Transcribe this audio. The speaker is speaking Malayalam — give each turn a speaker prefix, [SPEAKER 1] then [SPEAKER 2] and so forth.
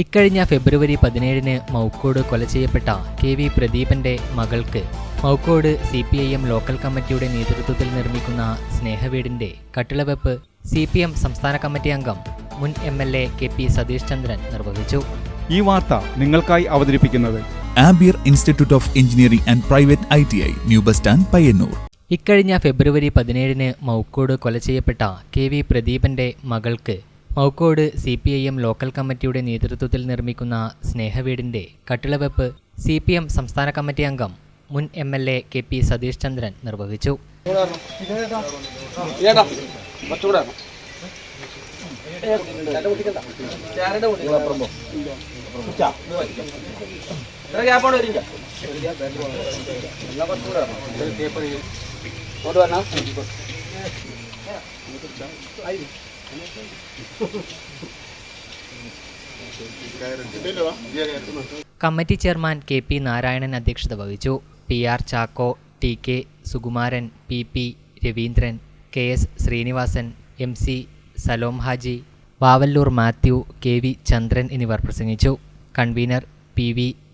[SPEAKER 1] ഇക്കഴിഞ്ഞ ഫെബ്രുവരി പതിനേഴിന് മൗക്കോട് കൊല ചെയ്യപ്പെട്ട കെ വി പ്രദീപന്റെ മകൾക്ക് Moukode C P I M local കമ്മിറ്റിയുടെ നേതൃത്വത്തിൽ നിർമ്മിക്കുന്ന സ്നേഹവീടിന്റെ കട്ടിളവെപ്പ് സി പി എം സംസ്ഥാന കമ്മിറ്റി അംഗം മുൻ M L A K P Satheesh Chandran നിർവഹിച്ചു.
[SPEAKER 2] ഈ വാർത്ത നിങ്ങൾക്കായി അവതരിപ്പിക്കുന്നത്
[SPEAKER 3] Ampere institute of engineering and private I T I new bus stand Payyanur.
[SPEAKER 1] ഇക്കഴിഞ്ഞ ഫെബ്രുവരി പതിനേഴിന് മൗക്കോട് കൊല ചെയ്യപ്പെട്ട കെ വി പ്രദീപന്റെ മകൾക്ക് Moukode C P I M local കമ്മിറ്റിയുടെ നേതൃത്വത്തിൽ നിർമ്മിക്കുന്ന സ്നേഹവീടിന്റെ കട്ടിളവെപ്പ് സി പി എം സംസ്ഥാന കമ്മിറ്റി അംഗം മുൻ M L A K P Satheesh Chandran നിർവഹിച്ചു. Committee chairman K P Narayanan അധ്യക്ഷത വഹിച്ചു. P R Chacko T K Sukumaran P P Raveendran K S Srinivasan M C Salom Haji Vavalloor Mathew K V Chandran എന്നിവർ പ്രസംഗിച്ചു. Convener P V